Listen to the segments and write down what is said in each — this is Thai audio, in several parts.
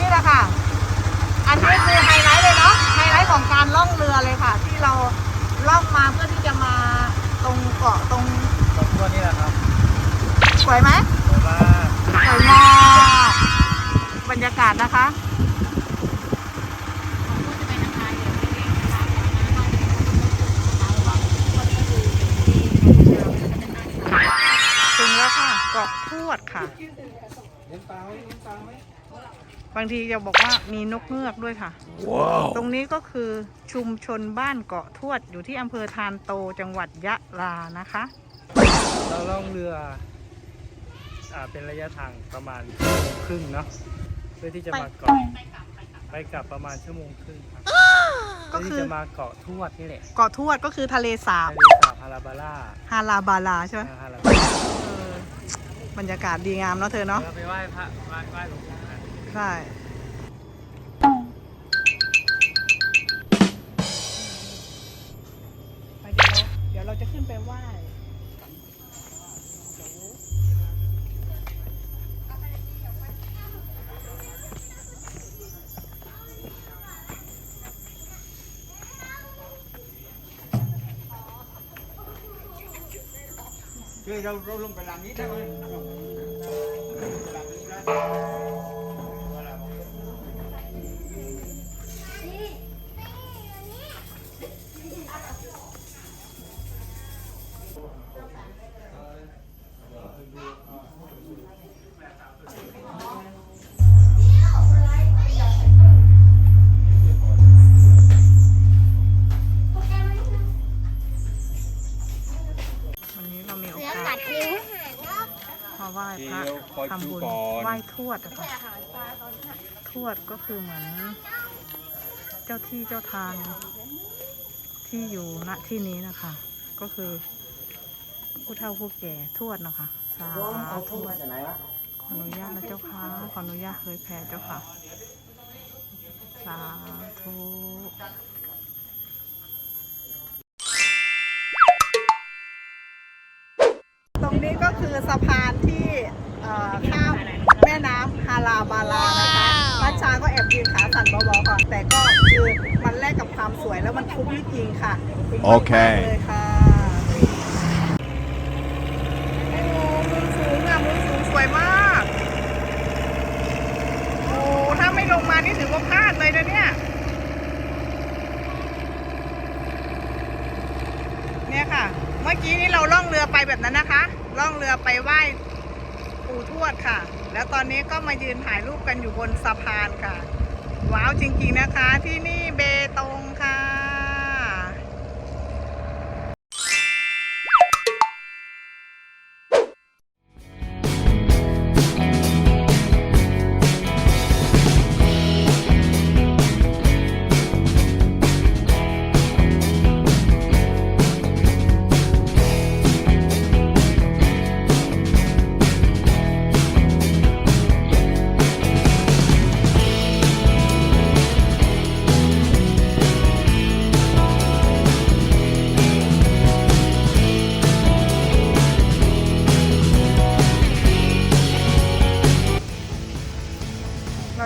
นี่แหละค่ะ อันนี้คือไฮไลท์เลยเนาะ ไฮไลท์ของการล่องเรือเลยค่ะ ที่เราล่องมาเพื่อที่จะมาตรงเกาะตรงก่อนทวดนี่แหละครับ สวยไหมสวยมากสวยมากบรรยากาศนะคะถึงแล้วค่ะเกาะทวดค่ะเลี้ยงปลาไว้เลี้ยงปลาไว้ บางทีจะบอกว่ามีนกเงือกด้วยค่ะตรงนี้ก็คือชุมชนบ้านเกาะทวดอยู่ที่อำเภอทานโตจังหวัดยะลานะคะ เราล่องเรืออ่าเป็นระยะทางประมาณชั่วโมงครึ่งเนาะเพื่อที่จะมาเกาะไปกลับประมาณชั่วโมงครึ่งครับก็เพื่อคืที่อ จะมาเกาะทวดนี่แหละเกาะทวดก็คือทะเลสาบทะเลสาบฮาราบาร่าฮาลาบาลาใช่ไหมอ่าฮาราบาร่าเออบรรยากาศดีงามเนาะเธอเนาะ เราไปไหว้พระไหว้ไหว้หลวงปู่กัน ใช่ ไปเดี๋ยวเดี๋ยวเราจะขึ้นไปไหว้คือเราเราลงไปลำนี้ได้ไหม มาไหว้พระเดี๋ยวคอยทำบุญดูก่อนไหว้ทวดอะค่ะทวดก็คือเหมือน เจ้าที่เจ้าทางที่อยู่ณที่นี้นะคะ ก็คือผู้เฒ่าผู้แก่ทวดนะคะสาธุขออนุญาตนะเจ้าค่ะขออนุญาตเผยแผ่เจ้าค่ะ สาธุ รงนี้ก็คือสะพานที่เอ่อข้ามแม่น้ำฮาราบาลานะคะพัชชาก็แอบยืนขาสั่นเบาๆค่ะแต่ก็คือมันแลกกับความสวยแล้วมันคุ้มจริงๆค่ะคุ้มมากๆโอเค เลยค่ะโอ้มุมสูงอะมุมสูงสวยมาก โอ้ถ้าไม่ลงมานี่ถือว่าพลาดเลยนะเนี่ย เนี่ยค่ะ เมื่อกี้นี้เราล่องเรือไปแบบนั้นนะคะ ล่องเรือไปไหว้ปู่ท วดค่ะ แล้วตอนนี้ก็มายืนถ่ายรูปกันอยู่บนสะพานค่ะ ว้าวจริงๆนะคะที่นี่เบ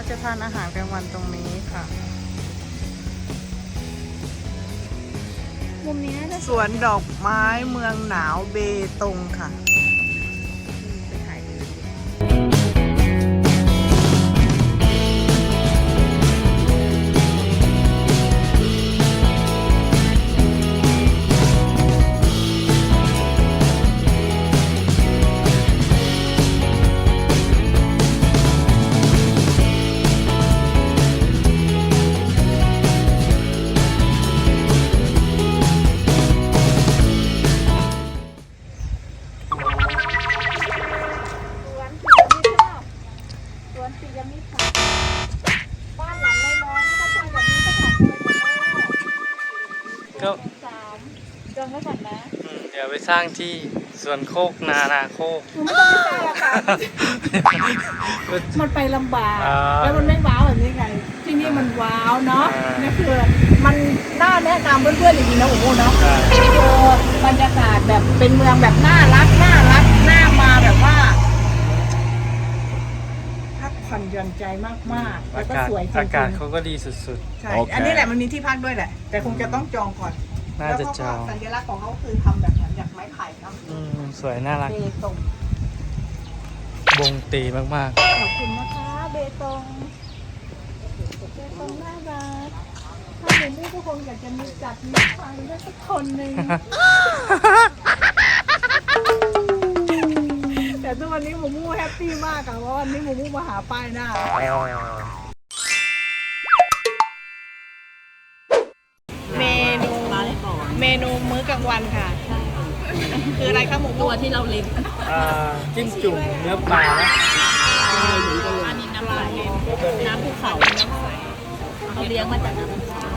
เราจะทานอาหารกลางวันตรงนี้ค่ะ มุมนี้น่าจะสวนดอกไม้เมืองหนาวเบตงค่ะ นปีระมิดค่บ้านหลังน้อยๆก็ทำแบบนี้ก็ขาดก็ สามจองไว้ก่อนนะเดี๋ยวไปสร้างที่สวนโคกนานาโคกมันไปลำบากแล้วมันไม่ว้าวแบบนี้ไง ที่นี่มันว้าวเนาะนี่คือมันน่าแนะนำเพื่อนๆอย่างนี้นะโอ้โหเนาะ ใช่อบรรยากาศแบบเป็นเมืองแบบน่ารักน่า ผ่อนหย่อนใจมากๆ แล้อาวก็กาศสวยจริงๆอากาศเขาก็ดีสุดใช่อันนี้แหละมันมีที่พักด้วยแหละ แต่คงจะต้องจองก่อนน่าจะจองแล้วก็สัญลักษณ์ของเขาคือทำแบบเหมือนจากไม้ไผ่เนาะๆอืมสวยน่ารัก เบตงบงตีมากขอบคุณนะคะ เบตงเบตงน่ารักถ้าเห็นด้วยก็คงอยากจะมีจัดมีฟังด้วยสักคนหนึ่ง แต่ทุกวันนี้หมูมูแฮปปี้มากอะเพราะวันนี้หมูมูมาหาป้ายหน้า เมนูเมนูมื้อกลางวันค่ะ คืออะไรคะหมูมูตัวที่เราเล็กๆอ่าจิ้มจุ่มเนื้อปลานะอันนี้น้ำปลาน้ำภูเขาเขาเลี้ยงมาจากน้ำภูเขา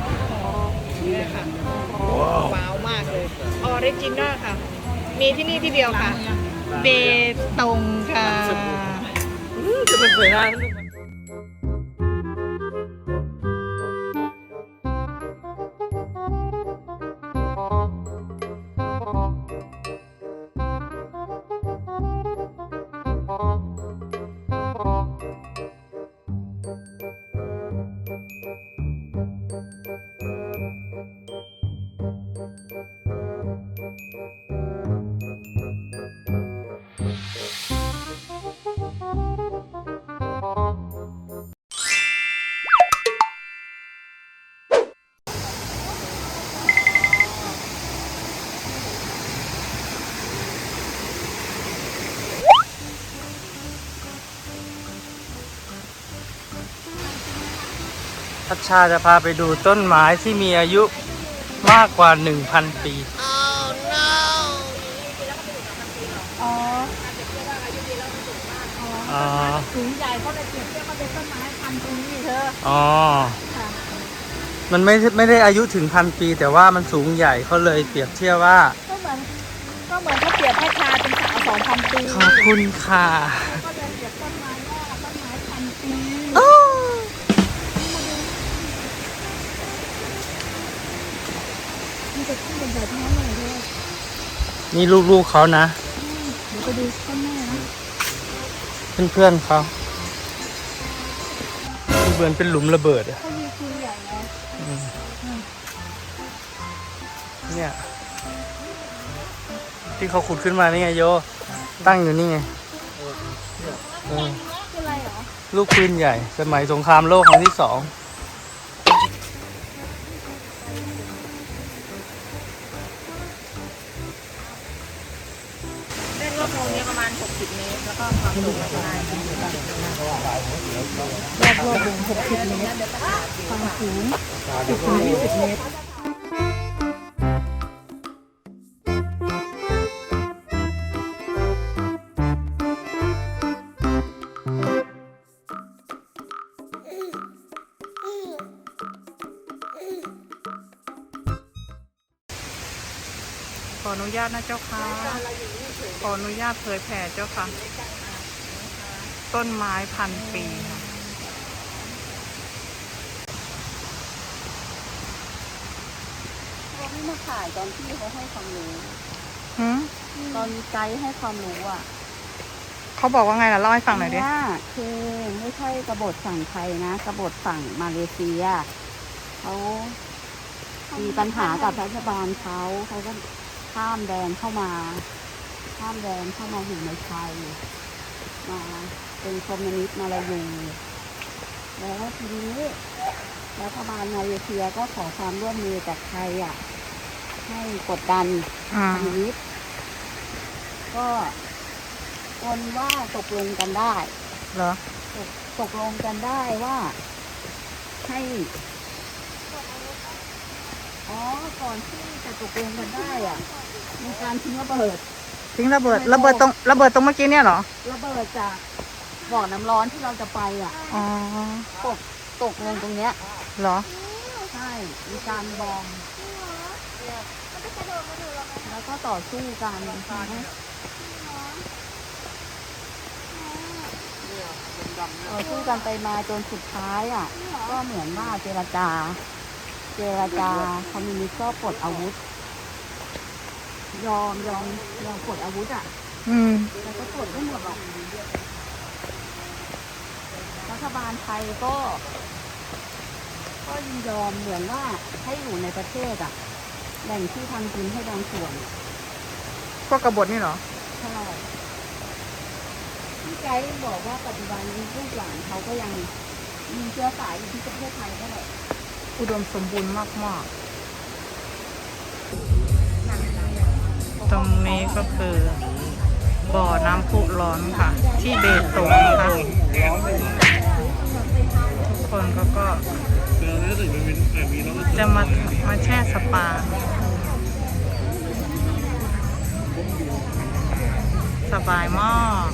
เนี่ยค่ะว้าวมากเลยออริจินอลค่ะ มีที่นี่ที่เดียวค่ะ เบตงค่ะ จะเป็นสวยหน้า พัชชาจะพาไปดูต้นไม้ที่มีอายุมากกว่า 1,000 ปี อ๋ออ๋อสูงใหญ่เขาเลยเปรียบเทียบว่าเป็นต้นไม้พันปีเธออ๋อ ค่ะมันไม่ไม่ได้อายุถึงพันปี แต่ว่ามันสูงใหญ่เขาเลยเปรียบเทียบว่า ก็เหมือนก็เหมือนเขาเปรียบให้ชาเป็นสาวสองพันปีขอบคุณค่ะ ก็ มีแต่ขึ้นใหญ่ๆทั้งนั้นเลยด้วยนี่ลูกๆเขานะ เดี๋ยวไปดูต้นแม่นะเพื่อนๆเขาเหมือนเป็นหลุมระเบิดอะเขามีคือใหญ่นะเนี่ย ที่เขาขุดขึ้นมานี่ไงโย ตั้งอยู่นี่ไงเออคืออะไรเหรอ ลูกปืนใหญ่ สมัยสงครามโลกครั้งที่สอง เส้นรงนี้ประมาณ 60 เมตร แล้วก็ความสูงประมาณรอบรอบวงหกสิบเมตร ความสูงสิบถึงยี่สิบเมตรขออนุญาตนะเจ้าค่ะ ออนุญาตเผยแผ่เจ้าค่ะ ต้นไม้พันปีค่ะเขาให้มาถ่ายตอนที่เขาให้ความรู้หืมตอนไกด์ให้ความรู้อะเขาบอกว่าไงล่ะเล่าให้ฟังหน่อยดิว่าคือไม่ใช่กบฏฝั่งไทยนะกบฏฝั่งมาเลเซียเขามีปัญหากับรัฐบาลเขาเขาก็ข้ามแดนเข้ามา ข้ามแดนเข้ามาอยู่ในไทยมาเป็นคอมมิวนิสต์มาลายูแล้วทีนี้รัฐบาลมาเลเซียก็ขอความร่วมมือจากไทยอะ ให้กดดันอ่าคอมมิวนิสต์ก็คนว่าตกลงกันได้เหรอตกตกลงกันได้ว่า ให้อ๋อก่อนที่จะตกลงกันได้อะมีการทิ้งระเบิด ทิ้งระเบิดระเบิดตรงระเบิดตรงเมื่อกี้เนี่ยเหรอระเบิดจากบ่อน้ำร้อนที่เราจะไปอะ อ๋อตกตกลงตรงเนี้ย เหรอ ใช่ มีการบอมบแล้วก็ต่อสู้กันนะต่อสู้กันไปมาจนสุดท้ายอะ ก็เหมือนว่าเจรจา เจรจาคอมมิวนิสต์ก็ปลดอาวุธ ยอมยอมยอมปลดอาวุธอะอืมแล้วก็ปลดไม่หมดหรอกรัฐบาลไทยก็ ก็ยินยอมเหมือนว่าให้อยู่ในประเทศอะแบ่งที่ทำกินให้บางส่วนพวกกบฏนี่เหรอใช่พี่ไกด์บอกว่าปัจจุบันนี้ลูกหลานเขาก็ยังมีเชื้อสายอยู่ที่ประเทศไทยก็แหละอุดมสมบูรณ์มากๆ ตรงนี้ก็คือ บ่อน้ำพุร้อนค่ะ ที่เบตงนะคะทุกคนก็ก็จะมามาแช่สปา สบายมาก